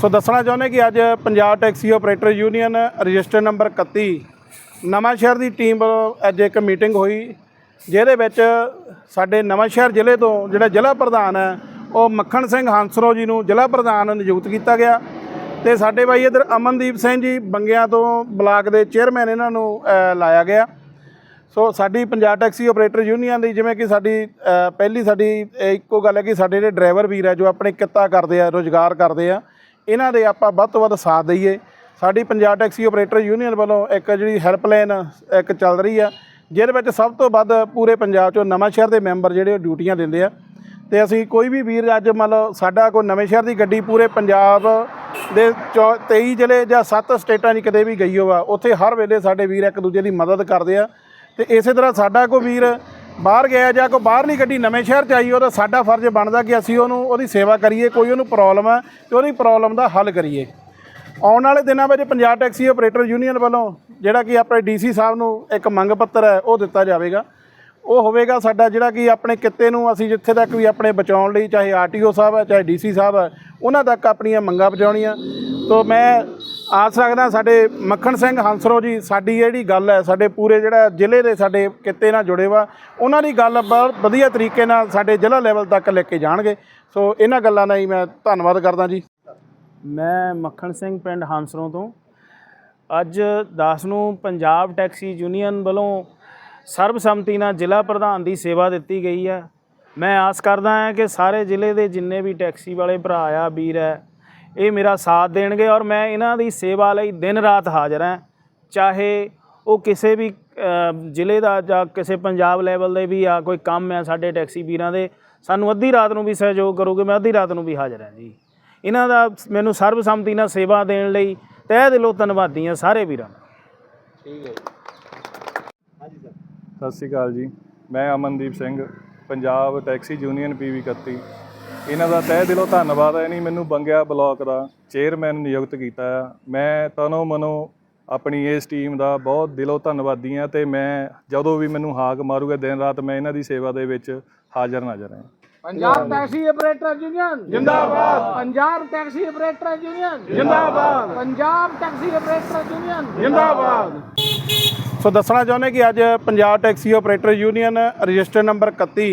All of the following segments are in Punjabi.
ਸੋ ਦੱਸਣਾ ਚਾਹੁੰਦੇ ਕਿ ਅੱਜ Punjab taxi operator union register number 31 Nawanshahr ਦੀ ਟੀਮ ਵੱਲੋਂ ਅੱਜ ਇੱਕ ਮੀਟਿੰਗ ਹੋਈ, ਜਿਹਦੇ ਵਿੱਚ ਸਾਡੇ ਨਵਾਂ ਸ਼ਹਿਰ ਜ਼ਿਲ੍ਹੇ ਤੋਂ ਜਿਹੜਾ ਜ਼ਿਲ੍ਹਾ ਪ੍ਰਧਾਨ ਹੈ, ਉਹ ਮੱਖਣ ਸਿੰਘ ਹੰਸਰੋ ਜੀ ਨੂੰ ਜ਼ਿਲ੍ਹਾ ਪ੍ਰਧਾਨ ਨਿਯੁਕਤ ਕੀਤਾ ਗਿਆ ਤੇ ਸਾਡੇ ਬਾਈ ਇਧਰ ਅਮਨਦੀਪ ਸਿੰਘ ਜੀ ਬੰਗਿਆਂ ਤੋਂ ਬਲਾਕ ਦੇ ਚੇਅਰਮੈਨ ਇਹਨਾਂ ਨੂੰ ਲਾਇਆ ਗਿਆ। ਸੋ ਸਾਡੀ ਪੰਜਾਬ ਟੈਕਸੀ ਆਪਰੇਟਰ ਯੂਨੀਅਨ ਦੀ ਜਿਵੇਂ ਕਿ ਸਾਡੀ ਪਹਿਲੀ ਸਾਡੀ ਇੱਕੋ ਗੱਲ ਹੈ ਕਿ ਸਾਡੇ ਜਿਹੜੇ ਡਰਾਈਵਰ ਵੀਰ ਹੈ ਜੋ ਆਪਣੇ ਕਿੱਤਾ ਕਰਦੇ ਆ, ਰੋਜ਼ਗਾਰ ਕਰਦੇ ਆ ਇਹਨਾਂ ਦੇ ਆਪਾਂ ਵੱਧ ਤੋਂ ਵੱਧ ਸਾਥ ਦਈਏ। ਸਾਡੀ ਪੰਜਾਬ ਟੈਕਸੀ ਆਪਰੇਟਰ ਯੂਨੀਅਨ ਵੱਲੋਂ ਇੱਕ ਜਿਹੜੀ ਹੈਲਪਲਾਈਨ ਇੱਕ ਚੱਲ ਰਹੀ ਆ, ਜਿਹਦੇ ਵਿੱਚ ਸਭ ਤੋਂ ਵੱਧ ਪੂਰੇ ਪੰਜਾਬ ਚੋਂ ਨਵਾਂ ਸ਼ਹਿਰ ਦੇ ਮੈਂਬਰ ਜਿਹੜੇ ਉਹ ਡਿਊਟੀਆਂ ਦਿੰਦੇ ਆ। ਤੇ ਅਸੀਂ ਕੋਈ ਵੀ ਵੀਰ ਅੱਜ ਮੰਨ ਲਓ ਸਾਡਾ ਕੋਈ ਨਵੇਂ ਸ਼ਹਿਰ ਦੀ ਗੱਡੀ ਪੂਰੇ ਪੰਜਾਬ ਦੇ ਚੌ- 23 ਜ਼ਿਲ੍ਹੇ ਜਾਂ 7 ਸਟੇਟਾਂ 'ਚ ਕਿਤੇ ਵੀ ਗਈ ਹੋਵਾ, ਉੱਥੇ ਹਰ ਵੇਲੇ ਸਾਡੇ ਵੀਰ ਇੱਕ ਦੂਜੇ ਦੀ ਮਦਦ ਕਰਦੇ ਆ। ਤੇ ਇਸੇ ਤਰ੍ਹਾਂ ਸਾਡਾ ਕੋਈ ਵੀਰ ਬਾਹਰ ਗਿਆ ਜਾਂ ਕੋਈ ਬਾਹਰਲੀ ਗੱਡੀ ਨਵੇਂ ਸ਼ਹਿਰ 'ਚ ਆਈ, ਉਹਦਾ ਸਾਡਾ ਫਰਜ਼ ਬਣਦਾ ਕਿ ਅਸੀਂ ਉਹਨੂੰ, ਉਹਦੀ ਸੇਵਾ ਕਰੀਏ, ਕੋਈ ਉਹਨੂੰ ਪ੍ਰੋਬਲਮ ਹੈ ਤੇ ਉਹਦੀ ਪ੍ਰੋਬਲਮ ਦਾ ਹੱਲ ਕਰੀਏ। ਆਉਣ ਵਾਲੇ ਦਿਨਾਂ ਵਿੱਚ ਪੰਜਾਬ ਟੈਕਸੀ ਆਪਰੇਟਰ ਯੂਨੀਅਨ ਵੱਲੋਂ ਜਿਹੜਾ ਕਿ ਆਪਣੇ ਡੀਸੀ ਸਾਹਿਬ ਨੂੰ ਇੱਕ ਮੰਗ ਪੱਤਰ ਹੈ, ਉਹ ਦਿੱਤਾ ਜਾਵੇਗਾ। ਉਹ ਹੋਵੇਗਾ ਸਾਡਾ ਜਿਹੜਾ ਕਿ ਆਪਣੇ ਕਿੱਤੇ ਨੂੰ ਅਸੀਂ ਜਿੱਥੇ ਤੱਕ ਵੀ ਆਪਣੇ ਬਚਾਉਣ ਲਈ, ਚਾਹੇ ਆਰਟੀਓ ਸਾਹਿਬ ਹੈ, ਚਾਹੇ ਡੀਸੀ ਸਾਹਿਬ ਹੈ, ਉਹਨਾਂ ਤੱਕ ਆਪਣੀਆਂ ਮੰਗਾਂ ਪਹੁੰਚਾਉਣੀਆਂ। ਤੋਂ ਮੈਂ ਆਸ ਰੱਖਦਾ ਸਾਡੇ ਮੱਖਣ ਸਿੰਘ ਹੰਸਰੋ ਜੀ, ਸਾਡੀ ਜਿਹੜੀ ਗੱਲ ਹੈ, ਸਾਡੇ ਪੂਰੇ ਜਿਹੜਾ ਜ਼ਿਲ੍ਹੇ ਦੇ ਸਾਡੇ ਕਿੱਤੇ ਨਾਲ ਜੁੜੇ ਵਾ, ਉਹਨਾਂ ਦੀ ਗੱਲ ਬਹੁਤ ਵਧੀਆ ਤਰੀਕੇ ਨਾਲ ਸਾਡੇ ਜ਼ਿਲ੍ਹਾ ਲੈਵਲ ਤੱਕ ਲੈ ਕੇ ਜਾਣਗੇ। ਸੋ ਇਹਨਾਂ ਗੱਲਾਂ ਦਾ ਹੀ ਮੈਂ ਧੰਨਵਾਦ ਕਰਦਾ ਜੀ। ਮੈਂ ਮੱਖਣ ਸਿੰਘ ਪਿੰਡ ਹੰਸਰੋਂ ਤੋਂ। ਅੱਜ 10 ਨੂੰ ਪੰਜਾਬ ਟੈਕਸੀ ਯੂਨੀਅਨ ਵੱਲੋਂ ਸਰਬਸੰਮਤੀ ਨਾਲ ਜ਼ਿਲ੍ਹਾ ਪ੍ਰਧਾਨ ਦੀ ਸੇਵਾ ਦਿੱਤੀ ਗਈ ਹੈ। ਮੈਂ ਆਸ ਕਰਦਾ ਹਾਂ ਕਿ ਸਾਰੇ ਜ਼ਿਲ੍ਹੇ ਦੇ ਜਿੰਨੇ ਵੀ ਟੈਕਸੀ ਵਾਲੇ ਭਰਾ ਆ, ਵੀਰ ਹੈ, ਇਹ ਮੇਰਾ ਸਾਥ ਦੇਣਗੇ ਔਰ ਮੈਂ ਇਹਨਾਂ ਦੀ ਸੇਵਾ ਲਈ ਦਿਨ ਰਾਤ ਹਾਜ਼ਰ ਹਾਂ। ਚਾਹੇ ਉਹ ਕਿਸੇ ਵੀ ਜ਼ਿਲ੍ਹੇ ਦਾ ਜਾਂ ਕਿਸੇ ਪੰਜਾਬ ਲੈਵਲ ਦੇ ਵੀ ਆ, ਕੋਈ ਕੰਮ ਹੈ ਸਾਡੇ ਟੈਕਸੀ ਵੀਰਾਂ ਦੇ, ਸਾਨੂੰ ਅੱਧੀ ਰਾਤ ਨੂੰ ਵੀ ਸਹਿਯੋਗ ਕਰੋਗੇ, ਮੈਂ ਅੱਧੀ ਰਾਤ ਨੂੰ ਵੀ ਹਾਜ਼ਰ ਹਾਂ ਜੀ। ਇਹਨਾਂ ਦਾ ਮੈਨੂੰ ਸਰਬਸੰਮਤੀ ਨਾਲ ਸੇਵਾ ਦੇਣ ਲਈ ਤਹਿ ਦਿਲੋਂ ਧੰਨਵਾਦੀ ਹਾਂ ਸਾਰੇ ਵੀਰਾਂ ਦਾ। ਸਤਿ ਸ਼੍ਰੀ ਅਕਾਲ ਜੀ। ਮੈਂ Amandeep Singh Punjab taxi union P 31 ਇਹਨਾਂ ਦਾ ਤਹਿ ਦਿਲੋਂ ਧੰਨਵਾਦ ਹੈ ਨਹੀਂ ਮੈਨੂੰ ਬੰਗਿਆ ਬਲਾਕ ਦਾ ਚੇਅਰਮੈਨ ਨਿਯੁਕਤ ਕੀਤਾ ਆ ਮੈਂ ਤਨੋ ਮਨੋ ਆਪਣੀ ਇਸ ਟੀਮ ਦਾ ਬਹੁਤ ਦਿਲੋਂ ਧੰਨਵਾਦੀ ਹਾਂ ਤੇ ਮੈਂ ਜਦੋਂ ਵੀ ਮੈਨੂੰ ਹਾਕ ਮਾਰੂਗਾ ਦਿਨ ਰਾਤ ਮੈਂ ਇਹਨਾਂ ਦੀ ਸੇਵਾ ਦੇ ਵਿੱਚ ਹਾਜ਼ਰ ਨਾਜ਼ਰ ਹਾਂ। Punjab taxi operator union. ਜਿੰਦਾਬਾਦ। Punjab taxi operator union. ਜਿੰਦਾਬਾਦ। Punjab taxi operator union. ਜਿੰਦਾਬਾਦ। ਸੋ ਦੱਸਣਾ ਚਾਹੁੰਦੇ ਕਿ ਅੱਜ Punjab taxi operator union register number 31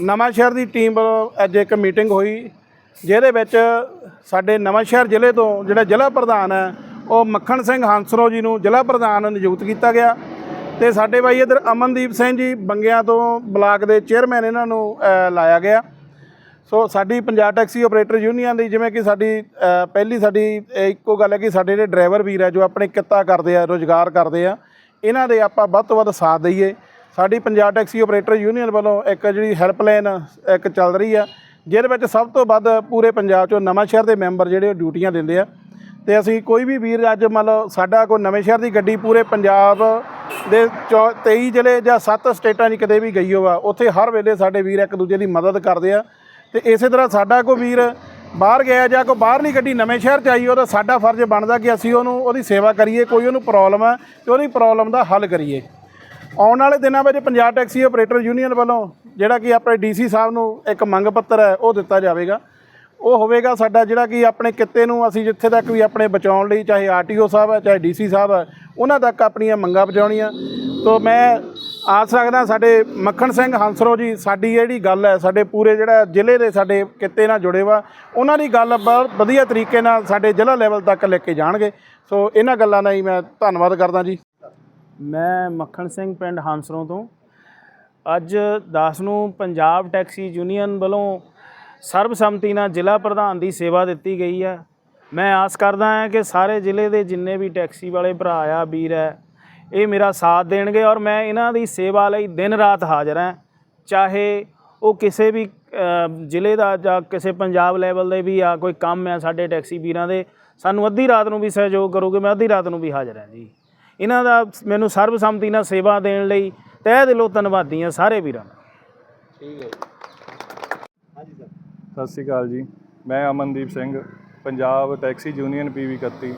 Nawanshahr ਦੀ ਟੀਮ ਵੱਲੋਂ ਅੱਜ ਇੱਕ ਮੀਟਿੰਗ ਹੋਈ, ਜਿਹਦੇ ਵਿੱਚ ਸਾਡੇ ਨਵਾਂ ਸ਼ਹਿਰ ਜ਼ਿਲ੍ਹੇ ਤੋਂ ਜਿਹੜਾ ਜ਼ਿਲ੍ਹਾ ਪ੍ਰਧਾਨ ਹੈ, ਉਹ ਮੱਖਣ ਸਿੰਘ ਹੰਸਰੋ ਜੀ ਨੂੰ ਜ਼ਿਲ੍ਹਾ ਪ੍ਰਧਾਨ ਨਿਯੁਕਤ ਕੀਤਾ ਗਿਆ ਤੇ ਸਾਡੇ ਬਾਈ ਇਧਰ ਅਮਨਦੀਪ ਸਿੰਘ ਜੀ ਬੰਗਿਆਂ ਤੋਂ ਬਲਾਕ ਦੇ ਚੇਅਰਮੈਨ ਇਹਨਾਂ ਨੂੰ ਲਾਇਆ ਗਿਆ। ਸੋ ਸਾਡੀ ਪੰਜਾਬ ਟੈਕਸੀ ਆਪਰੇਟਰ ਯੂਨੀਅਨ ਦੀ ਜਿਵੇਂ ਕਿ ਸਾਡੀ ਪਹਿਲੀ ਸਾਡੀ ਇੱਕੋ ਗੱਲ ਹੈ ਕਿ ਸਾਡੇ ਜਿਹੜੇ ਡਰਾਈਵਰ ਵੀਰ ਹੈ, ਜੋ ਆਪਣੇ ਕਿੱਤਾ ਕਰਦੇ ਆ, ਰੋਜ਼ਗਾਰ ਕਰਦੇ ਆ ਇਹਨਾਂ ਦੇ ਆਪਾਂ ਵੱਧ ਤੋਂ ਵੱਧ ਸਾਥ ਦਈਏ। ਸਾਡੀ ਪੰਜਾਬ ਟੈਕਸੀ ਆਪਰੇਟਰ ਯੂਨੀਅਨ ਵੱਲੋਂ ਇੱਕ ਜਿਹੜੀ ਹੈਲਪਲਾਈਨ ਇੱਕ ਚੱਲ ਰਹੀ ਆ, ਜਿਹਦੇ ਵਿੱਚ ਸਭ ਤੋਂ ਵੱਧ ਪੂਰੇ ਪੰਜਾਬ ਚੋਂ ਨਵਾਂ ਸ਼ਹਿਰ ਦੇ ਮੈਂਬਰ ਜਿਹੜੇ ਉਹ ਡਿਊਟੀਆਂ ਦਿੰਦੇ ਆ। ਤੇ ਅਸੀਂ ਕੋਈ ਵੀ ਵੀਰ ਅੱਜ ਮੰਨ ਲਓ ਸਾਡਾ ਕੋਈ ਨਵੇਂ ਸ਼ਹਿਰ ਦੀ ਗੱਡੀ ਪੂਰੇ ਪੰਜਾਬ ਦੇ ਚੌ- 23 ਜ਼ਿਲ੍ਹੇ ਜਾਂ 7 ਸਟੇਟਾਂ 'ਚ ਕਿਤੇ ਵੀ ਗਈ ਹੋਵਾ, ਉੱਥੇ ਹਰ ਵੇਲੇ ਸਾਡੇ ਵੀਰ ਇੱਕ ਦੂਜੇ ਦੀ ਮਦਦ ਕਰਦੇ ਆ। ਤੇ ਇਸੇ ਤਰ੍ਹਾਂ ਸਾਡਾ ਕੋਈ ਵੀਰ ਬਾਹਰ ਗਿਆ ਜਾਂ ਕੋਈ ਬਾਹਰਲੀ ਗੱਡੀ ਨਵੇਂ ਸ਼ਹਿਰ 'ਚ ਆਈ, ਉਹਦਾ ਸਾਡਾ ਫਰਜ਼ ਬਣਦਾ ਕਿ ਅਸੀਂ ਉਹਨੂੰ, ਉਹਦੀ ਸੇਵਾ ਕਰੀਏ, ਕੋਈ ਉਹਨੂੰ ਪ੍ਰੋਬਲਮ ਹੈ ਤੇ ਉਹਦੀ ਪ੍ਰੋਬਲਮ ਦਾ ਹੱਲ ਕਰੀਏ। ਆਉਣ ਵਾਲੇ ਦਿਨਾਂ ਵਿੱਚ ਪੰਜਾਬ ਟੈਕਸੀ ਆਪਰੇਟਰ ਯੂਨੀਅਨ ਵੱਲੋਂ ਜਿਹੜਾ ਕਿ ਆਪਣੇ ਡੀਸੀ ਸਾਹਿਬ ਨੂੰ ਇੱਕ ਮੰਗ ਪੱਤਰ ਹੈ, ਉਹ ਦਿੱਤਾ ਜਾਵੇਗਾ। ਉਹ ਹੋਵੇਗਾ ਸਾਡਾ ਜਿਹੜਾ ਕਿ ਆਪਣੇ ਕਿੱਤੇ ਨੂੰ ਅਸੀਂ ਜਿੱਥੇ ਤੱਕ ਵੀ ਆਪਣੇ ਬਚਾਉਣ ਲਈ, ਚਾਹੇ ਆਰਟੀਓ ਸਾਹਿਬ ਹੈ, ਚਾਹੇ ਡੀਸੀ ਸਾਹਿਬ ਹੈ, ਉਹਨਾਂ ਤੱਕ ਆਪਣੀਆਂ ਮੰਗਾਂ ਪਹੁੰਚਾਉਣੀਆਂ। ਤੋਂ ਮੈਂ ਆਸ ਰੱਖਦਾ ਸਾਡੇ ਮੱਖਣ ਸਿੰਘ ਹੰਸਰੋ ਜੀ, ਸਾਡੀ ਜਿਹੜੀ ਗੱਲ ਹੈ, ਸਾਡੇ ਪੂਰੇ ਜਿਹੜਾ ਜ਼ਿਲ੍ਹੇ ਦੇ ਸਾਡੇ ਕਿੱਤੇ ਨਾਲ ਜੁੜੇ ਵਾ, ਉਹਨਾਂ ਦੀ ਗੱਲ ਬਹੁਤ ਵਧੀਆ ਤਰੀਕੇ ਨਾਲ ਸਾਡੇ ਜ਼ਿਲ੍ਹਾ ਲੈਵਲ ਤੱਕ ਲੈ ਕੇ ਜਾਣਗੇ। ਸੋ ਇਹਨਾਂ ਗੱਲਾਂ ਦਾ ਹੀ ਮੈਂ ਧੰਨਵਾਦ ਕਰਦਾ ਜੀ। ਮੈਂ ਮੱਖਣ ਸਿੰਘ ਪਿੰਡ ਹੰਸਰੋਂ ਤੋਂ। ਅੱਜ 10 ਨੂੰ ਪੰਜਾਬ ਟੈਕਸੀ ਯੂਨੀਅਨ ਵੱਲੋਂ ਸਰਬਸੰਮਤੀ ਨਾਲ ਜ਼ਿਲ੍ਹਾ ਪ੍ਰਧਾਨ ਦੀ ਸੇਵਾ ਦਿੱਤੀ ਗਈ ਹੈ। ਮੈਂ ਆਸ ਕਰਦਾ ਹਾਂ ਕਿ ਸਾਰੇ ਜ਼ਿਲ੍ਹੇ ਦੇ ਜਿੰਨੇ ਵੀ ਟੈਕਸੀ ਵਾਲੇ ਭਰਾ ਆ, ਵੀਰ ਹੈ ਇਹ ਮੇਰਾ ਸਾਥ ਦੇਣਗੇ ਔਰ ਮੈਂ ਇਹਨਾਂ ਦੀ ਸੇਵਾ ਲਈ ਦਿਨ ਰਾਤ ਹਾਜ਼ਰ ਹਾਂ। ਚਾਹੇ ਉਹ ਕਿਸੇ ਵੀ ਜ਼ਿਲ੍ਹੇ ਦਾ ਜਾਂ ਕਿਸੇ ਪੰਜਾਬ ਲੈਵਲ ਦੇ ਵੀ ਆ ਕੋਈ ਕੰਮ ਹੈ ਸਾਡੇ ਟੈਕਸੀ ਵੀਰਾਂ ਦੇ ਸਾਨੂੰ ਅੱਧੀ ਰਾਤ ਨੂੰ ਵੀ ਸਹਿਯੋਗ ਕਰੋਗੇ ਮੈਂ ਅੱਧੀ ਰਾਤ ਨੂੰ ਵੀ ਹਾਜ਼ਰ ਹਾਂ ਜੀ। ਇਹਨਾਂ ਦਾ ਮੈਨੂੰ ਸਰਬਸੰਮਤੀ ਨਾਲ ਸੇਵਾ ਦੇਣ ਲਈ ਤਹਿ ਦਿਲੋਂ ਧੰਨਵਾਦੀ ਹਾਂ ਸਾਰੇ ਵੀਰਾਂ ਦਾ। ਸਤਿ ਸ਼੍ਰੀ ਅਕਾਲ ਜੀ। ਮੈਂ Amandeep Singh Punjab taxi union P 31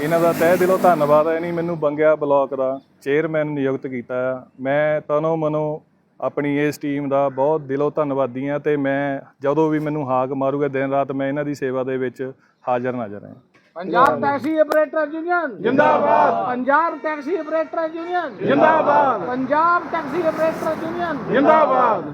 ਇਹਨਾਂ ਦਾ ਤਹਿ ਦਿਲੋਂ ਧੰਨਵਾਦ ਹੈ ਨਹੀਂ ਮੈਨੂੰ ਬੰਗਿਆ ਬਲਾਕ ਦਾ ਚੇਅਰਮੈਨ ਨਿਯੁਕਤ ਕੀਤਾ ਆ। ਮੈਂ ਤਨੋ ਮਨੋ ਆਪਣੀ ਇਸ ਟੀਮ ਦਾ ਬਹੁਤ ਦਿਲੋਂ ਧੰਨਵਾਦੀ ਹਾਂ ਤੇ ਮੈਂ ਜਦੋਂ ਵੀ ਮੈਨੂੰ ਹਾਕ ਮਾਰੂਗਾ ਦਿਨ ਰਾਤ ਮੈਂ ਇਹਨਾਂ ਦੀ ਸੇਵਾ ਦੇ ਵਿੱਚ ਹਾਜ਼ਰ ਨਾਜ਼ਰ ਹਾਂ ਪੰਜਾਬ ਟੈਕਸੀ ਆਪਰੇਟਰ ਯੂਨੀਅਨ। ਜਿੰਦਾਬਾਦ। Punjab taxi operator union. ਜਿੰਦਾਬਾਦ। Punjab taxi operator union. ਜਿੰਦਾਬਾਦ।